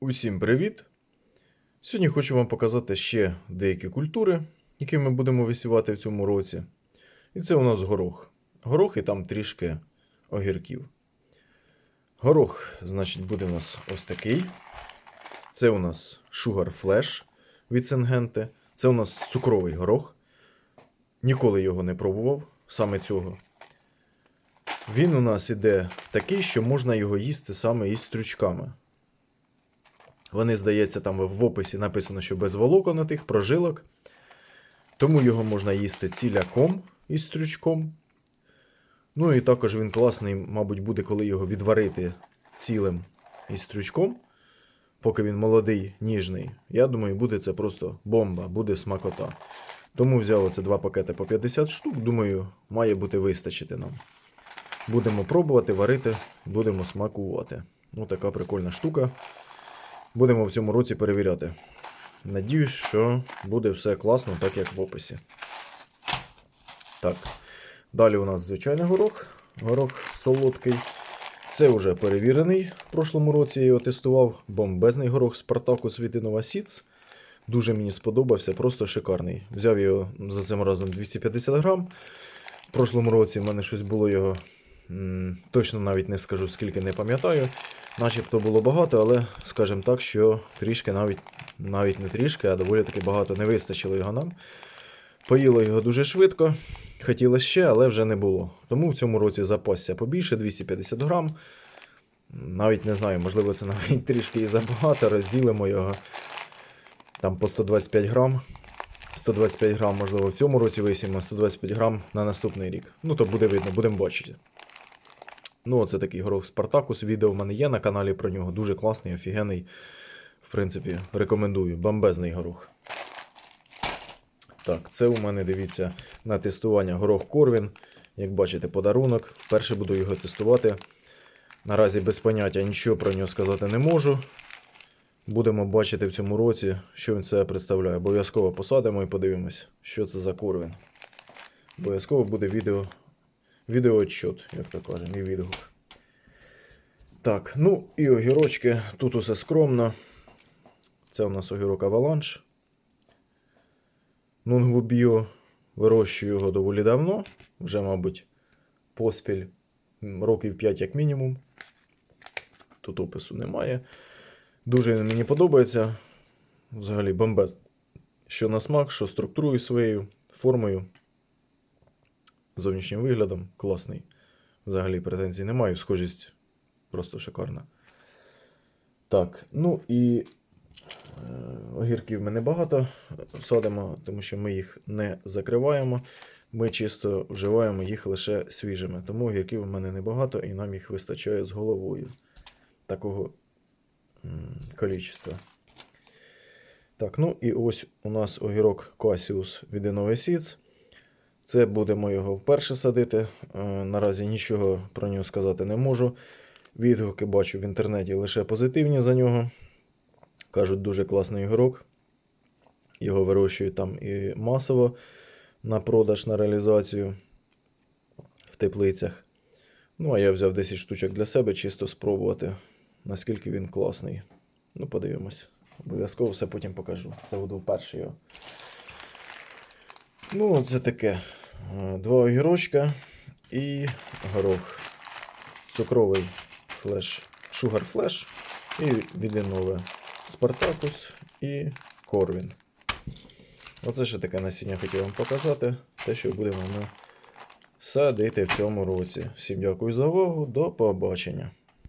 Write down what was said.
Усім привіт! Сьогодні хочу вам показати ще деякі культури, які ми будемо висівати в цьому році. І це у нас горох. Горох і там трішки огірків. Горох, значить, буде у нас ось такий. Це у нас Sugar Flash від Сингенте. Це у нас цукровий горох. Ніколи його не пробував, саме цього. Він у нас іде такий, що можна його їсти саме із стручками. Вони, здається, там в описі написано, що без волоконатих, прожилок. Тому його можна їсти ціляком із стрючком. Ну і також він класний, мабуть, буде, коли його відварити цілим із стрючком, поки він молодий, ніжний. Я думаю, буде це просто бомба, буде смакота. Тому взяв оце два пакети по 50 штук. Думаю, має бути вистачити нам. Будемо пробувати, варити, будемо смакувати. Ну, така прикольна штука. Будемо в цьому році перевіряти. Надіюсь, що буде все класно, так як в описі. Так. Далі у нас звичайний горох. Горох солодкий. Це вже перевірений. В прошлому році я його тестував. Бомбезний горох від Innova Seeds. Дуже мені сподобався, просто шикарний. Взяв його за цим разом 250 грам. В прошлому році в мене щось було його. Точно навіть не скажу, скільки не пам'ятаю. Начебто було багато, але скажімо так, що трішки навіть навіть не трішки, а доволі таки багато не вистачило його нам. Поїло його дуже швидко. Хотілося ще, але вже не було. Тому в цьому році запасся побільше 250 грам. Навіть не знаю, можливо, це навіть трішки і забагато. Розділимо його там по 125 грам. 125 грам, можливо, в цьому році висіємо, 125 грам на наступний рік. Ну, то буде видно, будемо бачити. Ну, оце такий горох Спартакус. Відео в мене є на каналі про нього. Дуже класний, офігенний. В принципі, рекомендую. Бомбезний горох. Так, це у мене, дивіться, на тестування горох Корвін. Як бачите, подарунок. Вперше буду його тестувати. Наразі без поняття нічого про нього сказати не можу. Будемо бачити в цьому році, що він себе представляє. Обов'язково посадимо і подивимось, що це за Корвін. Обов'язково буде відео Відеоотчет, як то кажемо, і відгук. Так, ну і огірочки. Тут усе скромно. Це у нас огірок Аваланш. Нунгву Біо. Вирощую його доволі давно. Вже, мабуть, поспіль років 5 як мінімум. Тут опису немає. Дуже мені подобається. Взагалі бомбез. Що на смак, що структурою своєю, формою зовнішнім виглядом класний. Взагалі претензій немає, схожість просто шикарна. Так, ну і е, огірків ми небагато садимо, тому що ми їх не закриваємо. Ми чисто вживаємо їх лише свіжими. Тому огірків у мене небагато і нам їх вистачає з головою такого количества. Так, ну і ось у нас огірок Cassius від Innova Seeds. Це будемо його вперше садити. Е, Наразі нічого про нього сказати не можу. Відгуки бачу в інтернеті лише позитивні за нього. Кажуть, дуже класний ігрок. Його вирощують там і масово на продаж, на реалізацію в теплицях. Ну, а я взяв 10 штучок для себе, чисто спробувати, наскільки він класний. Ну, подивимось. Обов'язково все потім покажу. Це буду вперше його. Ну, це таке. Е, Два огірочка і горох. Цукровий флеш, Sugar Flash і відинове Spartacus і Corvin. Оце ще таке насіння хотів вам показати. Те, що будемо ми садити в цьому році. Всім дякую за увагу. До побачення.